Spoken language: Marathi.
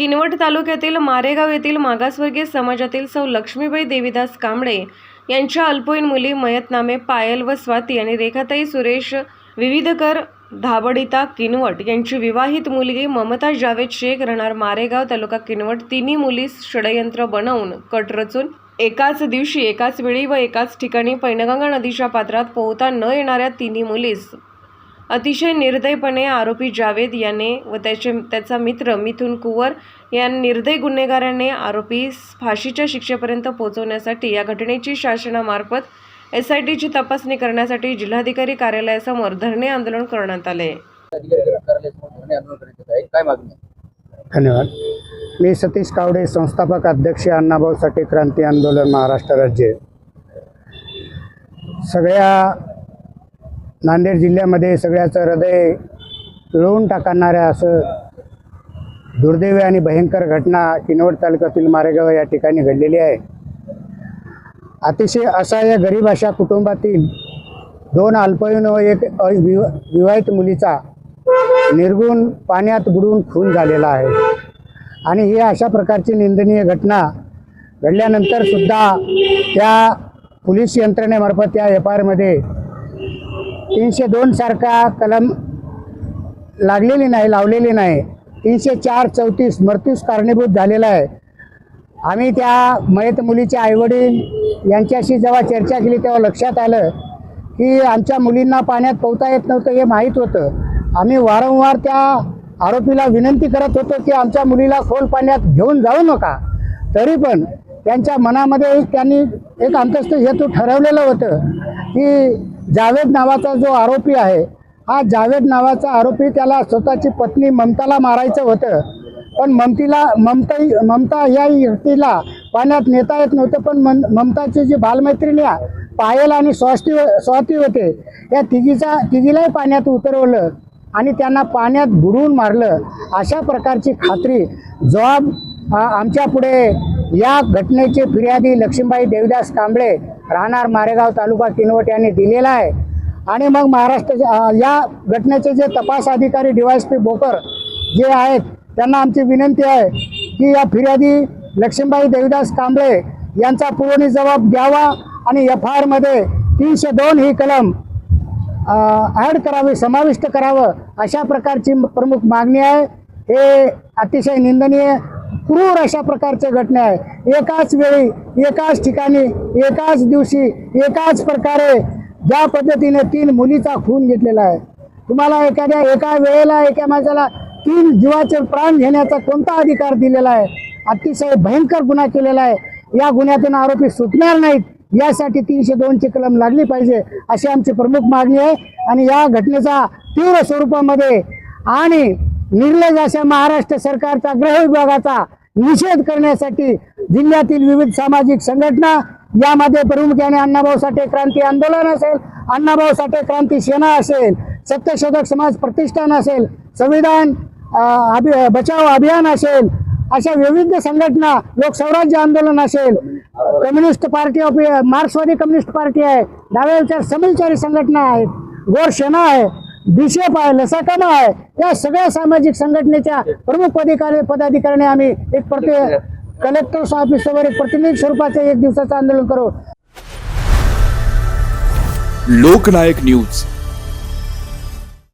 किनवट तालुक्यातील मारेगाव येथील मागासवर्गीय समाजातील सौ लक्ष्मीबाई देवीदास कांबळे यांच्या अल्पवयीन मुली मयतनामे पायल व स्वाती आणि रेखाताई सुरेश विविधकर धाबडिता किनवट यांची विवाहित मुलगी ममता जावेद शेख राहणार मारेगाव तालुका किनवट. तिन्ही मुली षडयंत्र बनवून कट रचून एकाच दिवशी एकाच वेळी व एकाच ठिकाणी पैनगंगा नदीच्या पात्रात पोहता न येणाऱ्या तिन्ही मुलीस अतिशय निर्दयपणे आरोपी जावेद याने व त्याचे त्याचा मित्र मिथुन कुवर या निर्दय गुन्हेगाराने आरोपी फाशीच्या शिक्षेपर्यंत पोहोचवण्यासाठी या घटनेची शासनामार्फत एस आय टीची तपासणी करण्यासाठी जिल्हाधिकारी कार्यालयासमोर धरणे आंदोलन करण्यात आले. धन्यवाद. मी सतीश कावडे संस्थापक अध्यक्ष अण्णाभाऊ साठे क्रांती आंदोलन महाराष्ट्र राज्य. सगळ्या नांदेड जिल्ह्यामध्ये सगळ्याचं हृदय पिळवून टाकणाऱ्या असं दुर्दैवी आणि भयंकर घटना किनवट तालुक्यातील मारेगाव या ठिकाणी घडलेली आहे. अतिशय असह्य गरीब अशा कुटुंबातील दोन अल्पवयीन व एक अविव विवाहित मुलीचा निर्गुण पाण्यात बुडून खून झालेला आहे. आणि ही अशा प्रकारची निंदनीय घटना घडल्यानंतर सुद्धा त्या पोलीस यंत्रणेमार्फत त्या एफ आयमध्ये तीनशे दोन सारखा कलम लागलेली नाही लावलेली नाही. तीनशे चार चौतीस मृत्यूस कारणीभूत झालेला आहे. आम्ही त्या मयत मुलीचे आईवडील यांच्याशी जेव्हा चर्चा केली तेव्हा लक्षात आलं की आमच्या मुलींना पाण्यात पोहता येत नव्हतं हे माहीत होतं. आम्ही वारंवार त्या आरोपीला विनंती करत होतो की आमच्या मुलीला खोल पाण्यात घेऊन जाऊ नका. तरी पण त्यांच्या मनामध्ये त्यांनी एक अंतस्थ हेतू ठरवलेलं होतं की जावेद नावाचा जो आरोपी आहे हा जावेद नावाचा आरोपी त्याला स्वतःची पत्नी ममताला मारायचं होतं. पण ममतीला ममता ममता या व्यक्तीला पाण्यात नेता येत नव्हतं पण मम ममताची जी बालमैत्रिणी आहे, पायल आणि स्वाती स्वाती होते या तिघीचा तिघीलाही पाण्यात उतरवलं आणि त्यांना पाण्यात बुडवून मारलं. अशा प्रकारची खात्री जबाब आमच्यापुढे आमच्या पुढे या घटनेचे फिर्यादी लक्ष्मीबाई देवदास कांबळे राहणार मारेगाव तालुका किनवट यांनी दिलेला आहे. आणि मग महाराष्ट्राच्या या घटनेचे जे तपास अधिकारी डी पी बोकर जे आहेत त्यांना आमची विनंती आहे की या फिर्यादी लक्ष्मीबाई देवीदास कांबळे यांचा पुरवणी जबाब द्यावा आणि एफ आय आरमध्ये तीनशे दोन ही कलम ॲड करावी समाविष्ट करावं अशा प्रकारची प्रमुख मागणी आहे. हे अतिशय निंदनीय क्रूर अशा प्रकारच्या घटना आहे. एकाच वेळी एकाच ठिकाणी एकाच दिवशी एकाच प्रकारे ज्या पद्धतीने तीन मुलीचा खून घेतलेला आहे. तुम्हाला एखाद्या एका वेळेला एका माणसाला तीन जीवाचे प्राण घेण्याचा कोणता अधिकार दिलेला आहे? अतिशय भयंकर गुन्हा केलेला आहे. या गुन्ह्यातून आरोपी सुटणार नाहीत. यासाठी तीनशे दोनची कलम लागली पाहिजे अशी आमची प्रमुख मागणी आहे. आणि या घटनेचा तीव्र स्वरूपामध्ये आणि निर्लज अशा महाराष्ट्र सरकारचा गृह विभागाचा निषेध करण्यासाठी जिल्ह्यातील विविध सामाजिक संघटना यामध्ये प्रामुख्याने अण्णाभाऊ साठे क्रांती आंदोलन असेल अण्णाभाऊ साठे क्रांती सेना असेल सत्यशोधक समाज प्रतिष्ठान असेल संविधान अभि बचाव अभियान असेल अशा विविध संघटना लोकस्वराज्य आंदोलन असेल कम्युनिस्ट पार्टी ऑफ मार्क्सवादी कम्युनिस्ट पार्टी आहे डाव्या विचार समविचारी संघटना आहेत गोर सेना आहे बीसीएफ आहे लसाकामा आहे. या सगळ्या सामाजिक संघटनेच्या प्रमुख पदाधिकारी पदाधिकाऱ्याने आम्ही एक प्रति कलेक्टर ऑफिसवर एक प्रतिनिधी स्वरूपाचे एक दिवसाचं आंदोलन करू. लोकनायक न्यूज.